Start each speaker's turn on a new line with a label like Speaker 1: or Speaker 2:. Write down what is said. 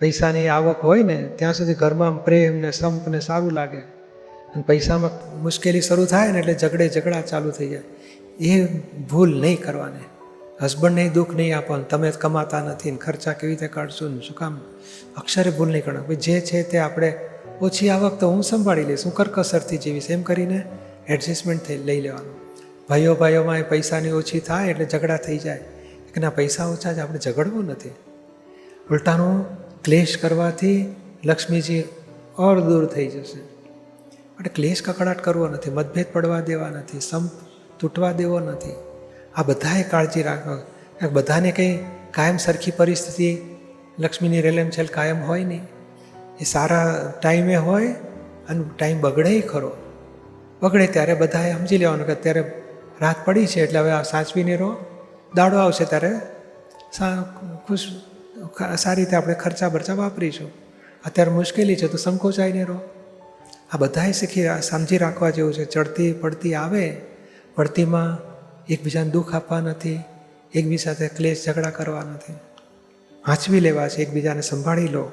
Speaker 1: પૈસાની આવક હોય ને, ત્યાં સુધી ઘરમાં પ્રેમ ને સંપ ને સારું લાગે. અને પૈસામાં મુશ્કેલી શરૂ થાય ને એટલે ઝઘડે ઝઘડા ચાલુ થઈ જાય. એ ભૂલ નહીં કરવાની. હસબન્ડને દુઃખ નહીં આપવાનું. તમે કમાતા નથી ને ખર્ચા કેવી રીતે કાઢશો ને શું કામ? અક્ષરે ભૂલ નહીં કરવાનું. જે છે તે આપણે ઓછી આવક તો હું સંભાળી લઈશ. હું કરકસરથી જીવીશ. એમ કરીને એડજસ્ટમેન્ટ થઈ, લઈ લેવાનું. ભાઈઓ ભાઈઓમાં એ પૈસાની ઓછી થાય એટલે ઝઘડા થઈ જાય. કે ના પૈસા ઓછા જ આપણે ઝઘડવું નથી. ઉલટાનું ક્લેશ કરવાથી લક્ષ્મીજી ઓર દૂર થઈ જશે. માટે ક્લેશ કકડાટ કરવો નથી, મતભેદ પડવા દેવા નથી, સંપ તૂટવા દેવો નથી. આ બધાએ કાળજી રાખવા બધાને કંઈ કાયમ સરખી પરિસ્થિતિ લક્ષ્મીની રેલેમ છેલ કાયમ હોય નહીં. એ સારા ટાઈમે હોય અને ટાઈમ બગડે ખરો. બગડે ત્યારે બધાએ સમજી લેવાનું કે અત્યારે રાત પડી છે એટલે હવે આ સાચવીને રહો. દાડો આવશે ત્યારે ખુશ સારી રીતે આપણે ખર્ચા બરચા વાપરીશું. અત્યારે મુશ્કેલી છે, તો સંકોચાઈને રહો. આ બધાએ શીખી સમજી રાખવા જેવું છે. ચડતી પડતી આવે, પડતીમાં એકબીજાને દુઃખ આપવા નથી, એકબીજા સાથે ક્લેશ ઝઘડા કરવા નથી. વાંચવી લેવા છે, એકબીજાને સંભાળી લો.